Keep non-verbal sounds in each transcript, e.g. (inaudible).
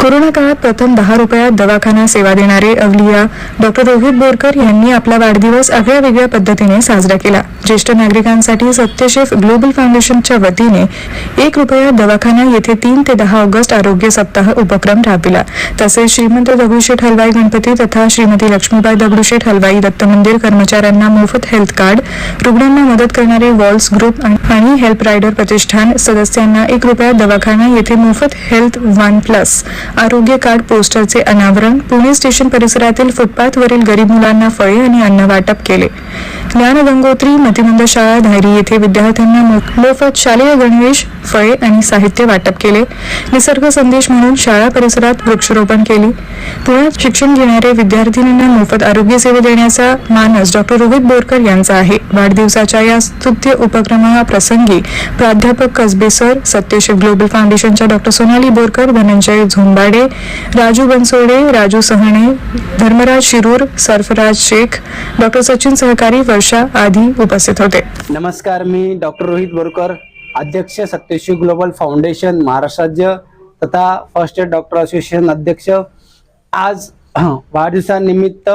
Corona काळात प्रथम दहा रुपयात दवाखाना सेवा देणारे अवलिया डॉक्टर रोहित बोरकर यांनी आपला वाढदिवस आगळ्या वेगळ्या पद्धतीने साजरा केला. ज्येष्ठ नागरिकांसाठी सत्यशेफ ग्लोबल फाउंडेशनच्या वतीने एक रुपया दवाखाना येथे तीन ते दहा ऑगस्ट आरोग्य सप्ताह उपक्रम राबविला. तसेच श्रीमंत दगडूशेठ हलवाई गणपती तथा श्रीमती लक्ष्मीबाई दगडूशेठ हलवाई दत्त मंदिर कर्मचाऱ्यांना मोफत हेल्थ कार्ड रुग्णांना मदत करणारे वॉल्स ग्रुप आणि हेल्प रायडर प्रतिष्ठान सदस्यांना एक रुपया दवाखाना येथे मोफत हेल्थ वन प्लस. आरोग्य कार्ड पोस्टरचे अनावरण. पुणे स्टेशन परिसरातील फुटपाथवरील गरीब मुलांना फळे आणि अन्न वाटप केले. ज्ञान गंगोत्री मतिमंद शाळा धायरी येथे विद्यार्थ्यांना मोफत शालेय गणवेश फळे आणि साहित्य वाटप केले. निसर्ग संदेश म्हणून शाळा परिसरात वृक्षारोपण केली. पुण्यात शिक्षण घेणारे विद्यार्थिनींना मोफत आरोग्य सेवा देण्याचा मानस डॉक्टर रोहित बोरकर यांचा आहे. वाढदिवसाच्या या स्तुत्य उपक्रमाप्रसंगी प्राध्यापक कसबे सर सत्यशिव ग्लोबल फाउंडेशनच्या डॉक्टर सोनाली बोरकर धनंजय झोंबाडे राजू बनसोडे राजू सहणे धर्मराज शिरूर सरफराज शेख डॉक्टर सचिन सहकारी वर्षा आधी उपस्थित होते. नमस्कार मी डॉक्टर रोहित बोरकर अध्यक्ष सत्यशी ग्लोबल फाउंडेशन महाराष्ट्र राज्य तथा फर्स्ट एड डॉक्टर असोसिएशन अध्यक्ष. आज (clears throat) वाढदिवसानिमित्त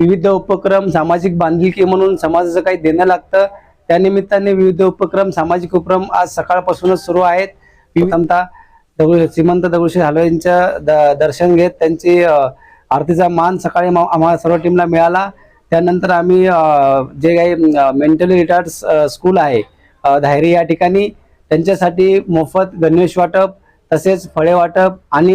विविध उपक्रम सामाजिक बांधिलकी म्हणून समाजाचं काही देणं लागतं. त्यानिमित्ताने विविध उपक्रम सामाजिक उपक्रम आज सकाळपासूनच सुरू आहेत. विविधता दगडू श्रीमंत दगडूशेठ हलवे द- दर्शन घेत त्यांची आरतीचा मान सकाळी मा- आम्हाला सर्व टीमला मिळाला. त्यानंतर आम्ही जे काही मेंटली रिटायर्ड स्कूल आहे धायरी या ठिकाणी त्यांच्यासाठी मोफत गणवेश वाटप तसेच फळे वाटप आणि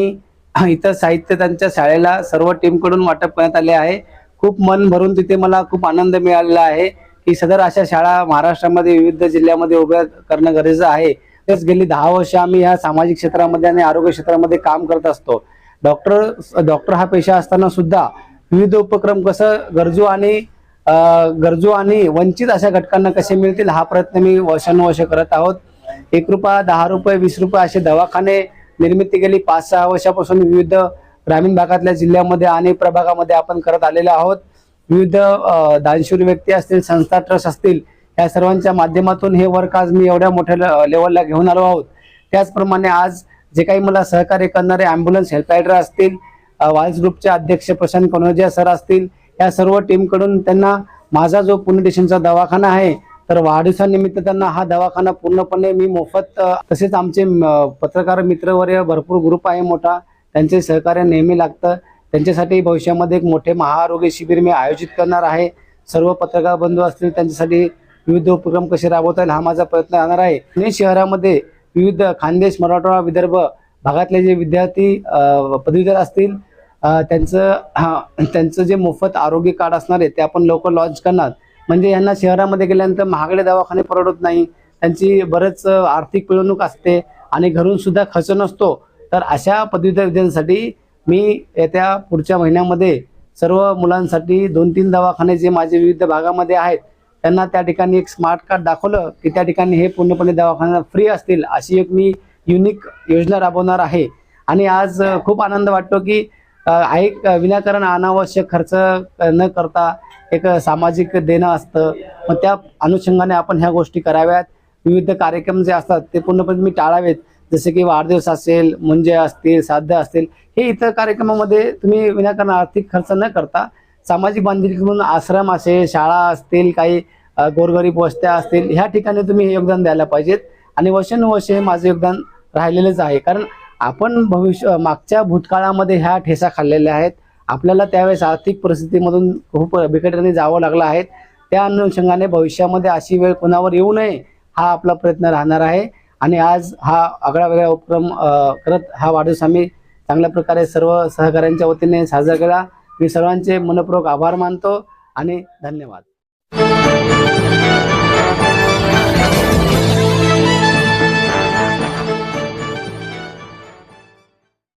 इतर साहित्य त्यांच्या शाळेला सर्व टीमकडून वाटप करण्यात आले आहे. खूप मन भरून तिथे मला खूप आनंद मिळालेला आहे की सदर अशा शाळा महाराष्ट्रामध्ये विविध जिल्ह्यामध्ये उभ्या करणं गरजेचं आहे. तेच गेली दहा वर्ष आम्ही ह्या सामाजिक क्षेत्रामध्ये आणि आरोग्य क्षेत्रामध्ये काम करत असतो. डॉक्टर डॉक्टर हा पेशा असताना सुद्धा विविध उपक्रम कसं गरजू आणि गरजू आणि वंचित अशा घटकांना कसे मिळतील हा प्रयत्न मी वर्षानुवर्ष करत आहोत. एक रुपया दहा रुपये वीस रुपये असे दवाखाने निर्मिती गेली. पाच सहा वर्षापासून विविध ग्रामीण भागातल्या जिल्ह्यामध्ये आणि प्रभागामध्ये आपण करत आलेलो आहोत. विविध दानशूर व्यक्ती असतील संस्था ट्रस्ट असतील या सर्वांच्या माध्यमातून हे वर्क आज मी एवढ्या मोठ्या लेवलला घेऊन आलो आहोत. त्याचप्रमाणे आज जे काही मला सहकार्य करणारे अँब्युलन्स हेल्प रायडर असतील अ, ग्रुपचे अध्यक्ष प्रशांत कनोजिया सर असतील. या सर्व टीमकडून त्यांना माझा जो पुणे स्टेशनचा दवाखाना आहे तर वाढदिवसानिमित्त त्यांना हा दवाखाना पूर्णपणे मी मोफत तसेच आमचे पत्रकार मित्रवर्य भरपूर ग्रुप आहे मोठा त्यांचे सहकार्य नेहमी लागतं. त्यांच्यासाठी भविष्यामध्ये एक मोठे महाआरोग्य शिबिर मी आयोजित करणार आहे. सर्व पत्रकार बंधू असतील त्यांच्यासाठी विविध उपक्रम कसे राबवता येईल हा माझा प्रयत्न राहणार आहे. पुणे शहरामध्ये विविध खानदेश मराठवाडा विदर्भ भागातले जे विद्यार्थी पदवीधर असतील त्यांचं हा, त्यांचं जे मोफत आरोग्य कार्ड असणार आहे ते आपण लवकर लॉन्च करणार. म्हणजे यांना शहरामध्ये गेल्यानंतर महागडे दवाखाने परवडत नाही. त्यांची बरेच आर्थिक पिळवणूक असते आणि घरून सुद्धा खर्च नसतो. तर अशा पदवीधर विद्यार्थ्यांसाठी मी येत्या पुढच्या महिन्यामध्ये सर्व मुलांसाठी दोन तीन दवाखाने जे माझे विविध भागामध्ये आहेत त्यांना त्या ठिकाणी एक स्मार्ट कार्ड दाखवलं की त्या ठिकाणी हे पूर्णपणे दवाखाना फ्री असतील अशी एक मी युनिक योजना राबवणार आहे. आणि आज खूप आनंद वाटतो की एक विनाकारण अनावश्यक खर्च न करता एक सामाजिक देणं असतं. मग त्या अनुषंगाने आपण ह्या गोष्टी कराव्यात. विविध कार्यक्रम जे असतात ते पूर्णपणे मी टाळावेत. जसे की वाढदिवस असेल मुंजे असतील साध्य असतील हे इतर कार्यक्रमामध्ये तुम्ही विनाकारण आर्थिक खर्च न करता सामाजिक बांधिलकी म्हणून आश्रम असेल शाळा असतील काही गोरगरीब वस्त्या असतील ह्या ठिकाणी तुम्ही हे योगदान द्यायला पाहिजेत. आणि वर्षानुवर्ष हे माझं योगदान राहिलेलंच आहे. कारण आपण भविष्य मागच्या भूतकाळामध्ये ह्या ठेसा खाल्लेल्या आहेत. आपल्याला त्यावेळेस आर्थिक परिस्थितीमधून खूप बिकटाने जावं लागलं आहे. त्या अनुषंगाने भविष्यामध्ये अशी वेळ कोणावर येऊ नये हा आपला प्रयत्न राहणार आहे. आणि आज हा आगळा वेगळा उपक्रम करत हा वाढदिवस आम्ही चांगल्या प्रकारे सर्व सहकाऱ्यांच्या वतीने साजरा केला. मी सर्वांचे मनपूर्वक आभार मानतो आणि धन्यवाद.